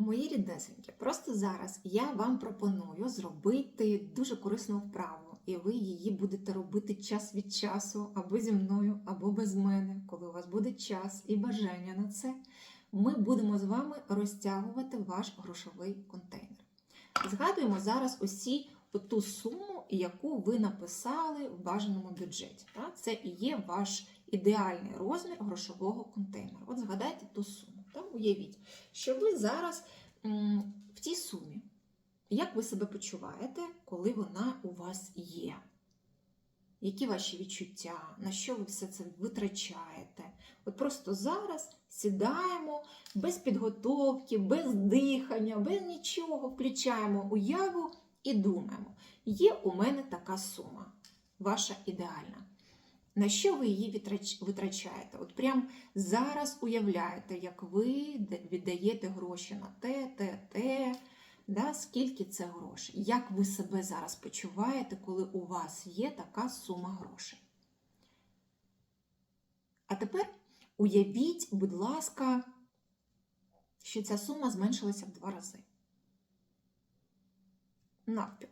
Мої ріднесенькі, просто зараз я вам пропоную зробити дуже корисну вправу, і ви її будете робити час від часу або зі мною, або без мене. Коли у вас буде час і бажання на це, ми будемо з вами розтягувати ваш грошовий контейнер. Згадуємо зараз усі ту суму, яку ви написали в бажаному бюджеті. Це і є ваш ідеальний розмір грошового контейнеру. От згадайте ту суму. Так? Уявіть, що ви зараз в тій сумі. Як ви себе почуваєте, коли вона у вас є? Які ваші відчуття? На що ви все це витрачаєте? От просто зараз сідаємо без підготовки, без дихання, без нічого, включаємо уяву і думаємо, є у мене така сума, ваша ідеальна. На що ви її витрачаєте? От прям зараз уявляєте, як ви віддаєте гроші на те, те, те, да? скільки це грошей. Як ви себе зараз почуваєте, коли у вас є така сума грошей? А тепер уявіть, будь ласка, що ця сума зменшилася в два рази. Навпіл.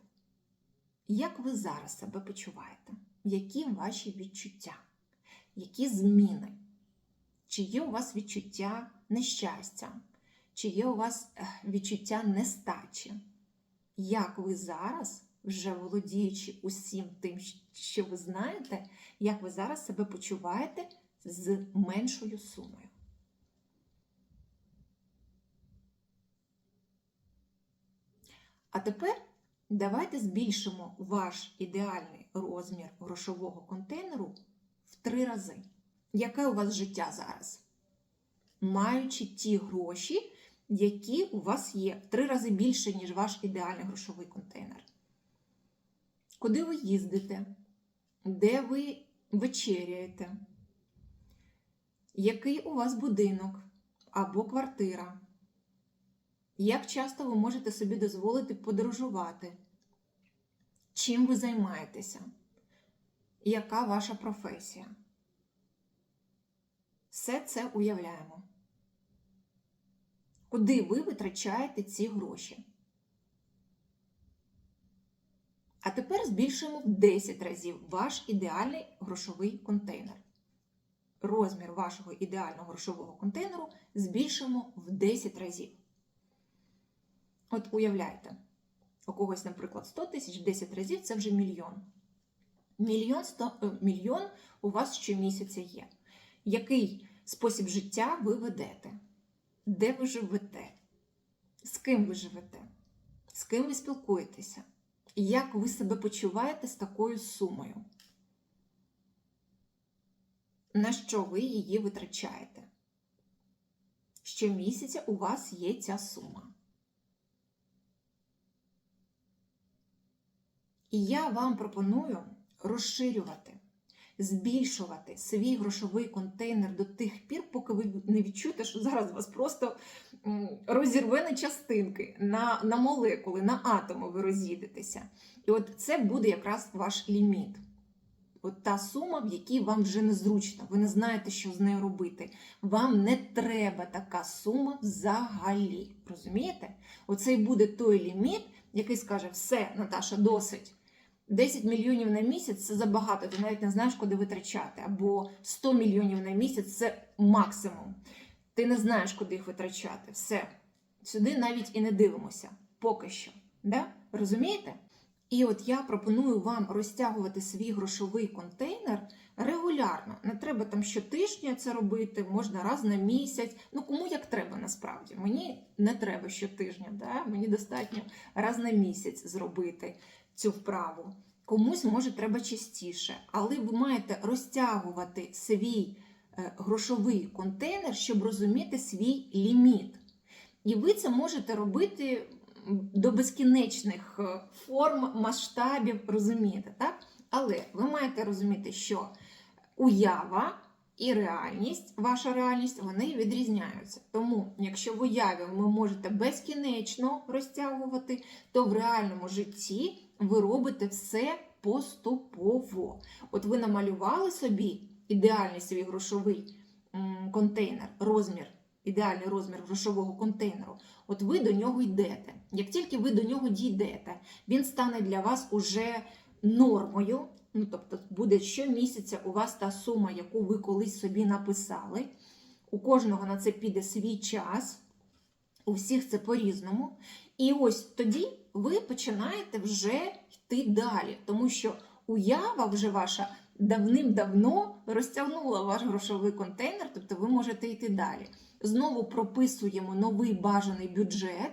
Як ви зараз себе почуваєте? Які ваші відчуття? Які зміни? Чи є у вас відчуття нещастя? Чи є у вас відчуття нестачі? Як ви зараз, вже володіючи усім тим, що ви знаєте, як ви зараз себе почуваєте з меншою сумою? А тепер давайте збільшимо ваш ідеальний розмір грошового контейнеру в три рази. Яке у вас життя зараз? Маючи ті гроші, які у вас є в три рази більше, ніж ваш ідеальний грошовий контейнер. Куди ви їздите? Де ви вечеряєте? Який у вас будинок або квартира? Як часто ви можете собі дозволити подорожувати? Чим ви займаєтеся? Яка ваша професія? Все це уявляємо. Куди ви витрачаєте ці гроші? А тепер збільшуємо в 10 разів ваш ідеальний грошовий контейнер. Розмір вашого ідеального грошового контейнеру збільшуємо в 10 разів. От уявляйте, у когось, наприклад, 100 тисяч 10 разів це вже мільйон. Мільйон, 100, е, мільйон у вас щомісяця є. Який спосіб життя ви ведете? Де ви живете? З ким ви живете? З ким ви спілкуєтеся? Як ви себе почуваєте з такою сумою? На що ви її витрачаєте? Щомісяця у вас є ця сума. І я вам пропоную розширювати, збільшувати свій грошовий контейнер до тих пір, поки ви не відчуєте, що зараз вас просто розірве на частинки, на, на молекули, на атоми ви роз'їдетеся. І от це буде якраз ваш ліміт. От та сума, в якій вам вже незручно, ви не знаєте, що з нею робити. Вам не треба така сума взагалі. Розумієте? Оце і буде той ліміт, який скаже: все, Наташа, досить. 10 мільйонів на місяць це забагато, ти навіть не знаєш, куди витрачати. Або 100 мільйонів на місяць це максимум. Ти не знаєш, куди їх витрачати. Все. Сюди навіть і не дивимося. Поки що. Да? Розумієте? І от я пропоную вам розтягувати свій грошовий контейнер регулярно. Не треба там щотижня це робити, можна раз на місяць. Ну кому як треба насправді. Мені не треба щотижня, да? мені достатньо раз на місяць зробити цю вправу. Комусь може треба частіше, але ви маєте розтягувати свій е, грошовий контейнер, щоб розуміти свій ліміт. І ви це можете робити до безкінечних е, форм, масштабів, розумієте, так? Але ви маєте розуміти, що уява і реальність, ваша реальність, вони відрізняються. Тому, якщо в уяві ви можете безкінечно розтягувати, то в реальному житті ви робите все поступово. От ви намалювали собі ідеальний свій грошовий контейнер, розмір, ідеальний розмір грошового контейнеру. От ви до нього йдете. Як тільки ви до нього дійдете, він стане для вас уже нормою. Ну, тобто, буде щомісяця у вас та сума, яку ви колись собі написали. У кожного на це піде свій час, у всіх це по-різному. І ось тоді ви починаєте вже йти далі, тому що уява вже ваша давним-давно розтягнула ваш грошовий контейнер, тобто ви можете йти далі. Знову прописуємо новий бажаний бюджет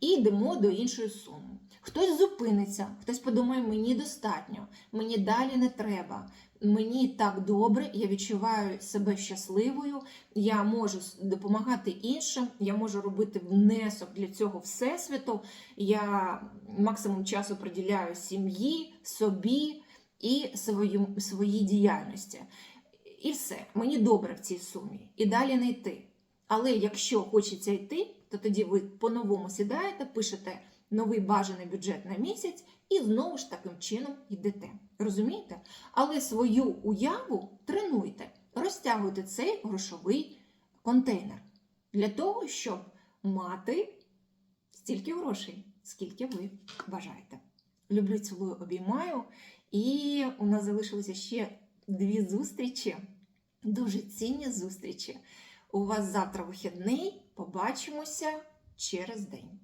і йдемо до іншої суми. Хтось зупиниться, хтось подумає, мені достатньо, мені далі не треба. Мені так добре, я відчуваю себе щасливою, я можу допомагати іншим, я можу робити внесок для цього всесвіту. Я максимум часу приділяю сім'ї, собі і свою, своїй діяльності. І все, мені добре в цій сумі. І далі не йти. Але якщо хочеться йти, то тоді ви по-новому сідаєте, пишете новий бажаний бюджет на місяць і знову ж таким чином йдете. Розумієте? Але свою уяву тренуйте, розтягуйте цей грошовий контейнер для того, щоб мати стільки грошей, скільки ви бажаєте. Люблю, цілую, обіймаю. І у нас залишилося ще дві зустрічі, дуже цінні зустрічі. У вас завтра вихідний. Побачимося через день.